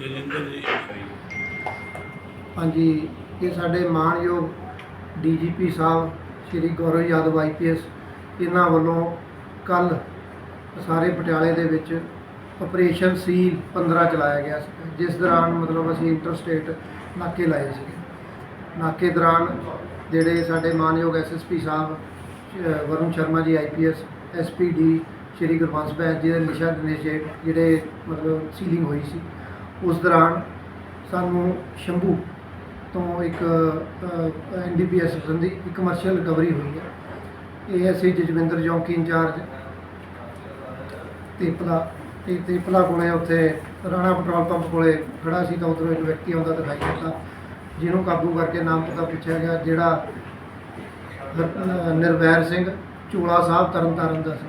ਰਜਿੰਦਰ ਜੀ। ਹਾਂਜੀ, ਇਹ ਸਾਡੇ ਮਾਣਯੋਗ ਡੀਜੀਪੀ ਸਾਹਿਬ, ਸ਼੍ਰੀ ਗੌਰਵ ਯਾਦਵ ਆਈਪੀਐਸ ਇਹਨਾਂ ਵੱਲੋਂ ਕੱਲ ਸਾਰੇ ਪਟਿਆਲੇ ਦੇ ਵਿੱਚ ਆਪਰੇਸ਼ਨ ਸੀਲ 15 ਚਲਾਇਆ ਗਿਆ ਸੀ, ਜਿਸ ਦੌਰਾਨ ਮਤਲਬ ਅਸੀਂ ਇੰਟਰਸਟੇਟ ਨਾਕੇ ਲਾਏ ਸੀ ਨਾਕੇ ਦੌਰਾਨ ਜਿਹੜੇ ਸਾਡੇ ਮਾਨਯੋਗ ਐਸਐਸਪੀ ਸਾਹਿਬ ਵਰੁਣ ਸ਼ਰਮਾ ਜੀ ਆਈਪੀਐਸ ਐਸਪੀਡੀ ਸ਼੍ਰੀ ਗੁਰਬੰਸ ਬੈਂਸ ਜੀ ਦੇ ਨਿਸ਼ਾ ਨਿਸ਼ੇਟ ਜਿਹੜੇ ਮਤਲਬ ਸੀਲਿੰਗ ਹੋਈ ਸੀ ਉਸ ਦੌਰਾਨ ਸਾਨੂੰ ਸ਼ੰਭੂ ਤੋਂ ਇੱਕ ਐਨਡੀਪੀਐਸ ਸੰਬੰਧੀ ਇੱਕ ਕਮਰਸ਼ੀਅਲ ਰਿਕਵਰੀ ਹੋਈ ਹੈ। ਇਹ ਅਸੀਂ ਜਜਵਿੰਦਰ ਜੌਂਕੀ ਇੰਚਾਰਜ ਤੇਪਲਾ ਤੇ ਤੇਪਲਾ ਕੋਲੇ ਉੱਥੇ ਰਾਣਾ ਪੈਟਰੋਲ ਪੰਪ ਕੋਲੇ ਖੜਾ ਸੀ ਤਾਂ ਉਧਰੋਂ ਇੱਕ ਵਿਅਕਤੀ ਆਉਂਦਾ ਦਿਖਾਈ ਦਿੱਤਾ, ਜਿਹਨੂੰ ਕਾਬੂ ਕਰਕੇ ਨਾਮ ਪਤਾ ਪੁੱਛਿਆ ਗਿਆ, ਜਿਹੜਾ ਹਰ- ਨਿਰਵੈਰ ਸਿੰਘ ਝੋਲਾ ਸਾਹਿਬ ਤਰਨਤਾਰਨ ਦਾ ਸੀ।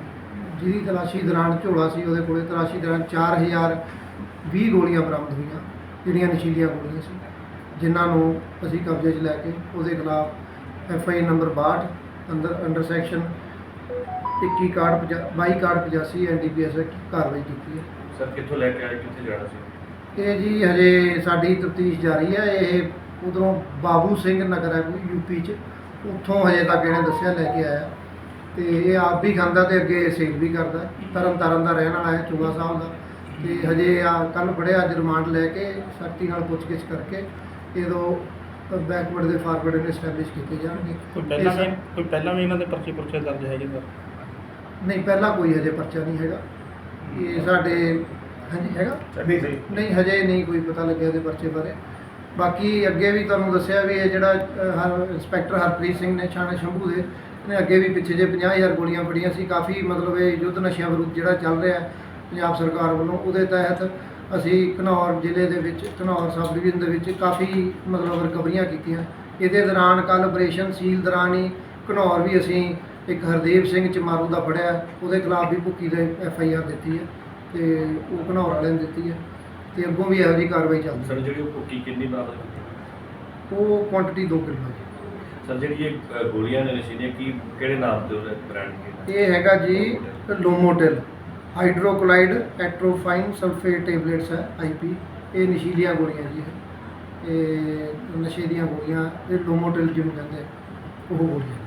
ਜਿਹਦੀ ਤਲਾਸ਼ੀ ਦੌਰਾਨ ਝੋਲਾ ਸੀ, ਉਹਦੇ ਕੋਲੇ ਤਲਾਸ਼ੀ ਦੌਰਾਨ 4020 ਗੋਲੀਆਂ ਬਰਾਮਦ ਹੋਈਆਂ ਜਿਹੜੀਆਂ ਨਸ਼ੀਲੀਆਂ ਗੋਲੀਆਂ ਸੀ ਜਿਨ੍ਹਾਂ ਨੂੰ ਅਸੀਂ ਕਬਜ਼ੇ 'ਚ ਲੈ ਕੇ ਉਹਦੇ ਖਿਲਾਫ ਐਫ ਆਈ ਨੰਬਰ 62 ਅੰਦਰ under section 21 card 22 card 85 NDPS ਕਾਰਵਾਈ ਕੀਤੀ ਹੈ। ਸਰ ਕਿੱਥੋਂ ਲੈ ਕੇ ਆਏ ਕਿੱਥੇ ਜਾਣਾ ਸੀ? ਇਹ ਜੀ ਹਜੇ ਸਾਡੀ ਤਫਤੀਸ਼ ਜਾਰੀ ਹੈ ਇਹ ਉਧਰੋਂ ਬਾਬੂ ਸਿੰਘ ਨਗਰ ਹੈ ਕੋਈ ਯੂਪੀ ਚ ਉੱਥੋਂ ਹਜੇ ਤੱਕ ਇਹਨੇ ਦੱਸਿਆ ਲੈ ਕੇ ਆਇਆ। ਤੇ ਇਹ ਆਪ ਵੀ ਖਾਂਦਾ ਤੇ ਅੱਗੇ ਸੇਲ ਵੀ ਕਰਦਾ ਤਰਨ ਤਾਰਨ ਦਾ ਰਹਿਣ ਵਾਲਾ ਹੈ ਚੂਹਾ ਸਾਹਿਬ ਦਾ। ਤੇ ਹਜੇ ਆ ਕੱਲ ਫੜਿਆ ਅੱਜ ਰਿਮਾਂਡ ਲੈ ਕੇ ਸਖਤੀ ਨਾਲ ਪੁੱਛਗਿੱਛ ਕਰਕੇ ਇਹਦੋਂ ਬੈਕਵਰਡ ਦੇ ਫਾਰਵਰਡ ਇਹਨੇ ਸਟੈਬਲਿਸ਼ ਕੀਤੇ ਜਾਣਗੇ। ਕੋਈ ਪਹਿਲਾਂ ਵੀ ਸਰ- ਕੋਈ ਪਹਿਲਾਂ ਵੀ ਇਹਨਾਂ ਦੇ ਪਰਚੇ ਪੁਰਚੇ ਦਰਜ ਹੈਗੇ ਸਰ ਨਹੀਂ ਪਹਿਲਾਂ ਕੋਈ ਹਜੇ ਪਰਚਾ ਨਹੀਂ ਹੈਗਾ। ਇਹ ਸਾਡੇ ਹਾਂਜੀ ਹੈਗਾ? ਨਹੀਂ ਸਹੀ ਨਹੀਂ ਹਜੇ ਨਹੀਂ ਕੋਈ ਪਤਾ ਲੱਗਿਆ ਇਹਦੇ ਪਰਚੇ ਬਾਰੇ। ਬਾਕੀ ਅੱਗੇ ਵੀ ਤੁਹਾਨੂੰ ਦੱਸਿਆ ਵੀ ਇਹ ਜਿਹੜਾ ਹਰ ਇੰਸਪੈਕਟਰ ਹਰਪ੍ਰੀਤ ਸਿੰਘ ਨੇ ਛਾਣਾ ਸ਼ੰਭੂ ਦੇ ਨੇ ਅੱਗੇ ਵੀ ਪਿੱਛੇ ਜੇ 50000 ਗੋਲੀਆਂ ਫੜੀਆਂ ਸੀ। ਕਾਫੀ ਮਤਲਬ ਇਹ ਯੁੱਧ ਨਸ਼ਿਆਂ ਵਿਰੁੱਧ ਜਿਹੜਾ ਚੱਲ ਰਿਹਾ ਹੈ ਪੰਜਾਬ ਸਰਕਾਰ ਵੱਲੋਂ ਉਹਦੇ ਤਹਿਤ ਅਸੀਂ ਘਨੌਰ ਜ਼ਿਲ੍ਹੇ ਦੇ ਵਿੱਚ ਘਨੌਰ ਸਬ ਡਿਵੀਜ਼ਨ ਦੇ ਵਿੱਚ ਕਾਫੀ ਮਤਲਬ ਰਿਕਵਰੀਆਂ ਕੀਤੀਆਂ। ਇਹਦੇ ਦੌਰਾਨ ਕੱਲ ਆਪਰੇਸ਼ਨ ਸੀਲ ਦੌਰਾਨ ਹੀ ਘਨੌਰ ਵੀ ਅਸੀਂ ਇੱਕ ਹਰਦੇਵ ਸਿੰਘ ਚਮਾਰੂ ਦਾ ਫੜਿਆ। ਉਹਦੇ ਖਿਲਾਫ ਵੀ ਭੁੱਕੀ ਦੇ ਐਫ ਆਈ ਆਰ ਦਿੱਤੀ ਹੈ ਤੇ ਉਹ ਘਨੌਰ ਵਾਲਿਆਂ ਨੇ ਦਿੱਤੀ ਹੈ ਤੇ ਅੱਗੋਂ ਵੀ ਇਹੋ ਜਿਹੀ ਕਾਰਵਾਈ ਚੱਲਦੀ ਸਰ ਜਿਹੜੀ ਉਹ ਭੁੱਕੀ ਕਿੰਨੀ ਬਰਾਬਰ ਕੀਤੀ ਉਹ ਕੁਆਂਟੀਟੀ 2 ਕਿਲੋ ਹੈ ਸਰ ਜਿਹੜੀ ਇਹ ਗੋਲੀਆਂ ਨੇ ਨਸ਼ੀਲੀਆਂ ਕੀ ਕਿਹੜੇ ਨਾਮ ਤੇ ਉਹਦਾ ਬ੍ਰਾਂਡ ਇਹ ਹੈਗਾ ਜੀ ਲੋਮੋਟਿਲ ਹਾਈਡਰੋਕਲਾਈਡ ਐਟ੍ਰੋਫਾਈਨ ਸਲਫੇਟ ਟੇਬਲੇਟਸ ਹੈ ਆਈਪੀ ਇਹ ਨਸ਼ੀਲੀਆਂ ਗੋਲੀਆਂ ਜੀ ਇਹ। ਇਹ ਨਸ਼ੇ ਦੀਆਂ ਗੋਲੀਆਂ, ਇਹ ਲੋਮੋਟਿਲ ਜਿਹਨੂੰ ਕਹਿੰਦੇ ਉਹ ਗੋਲੀਆਂ।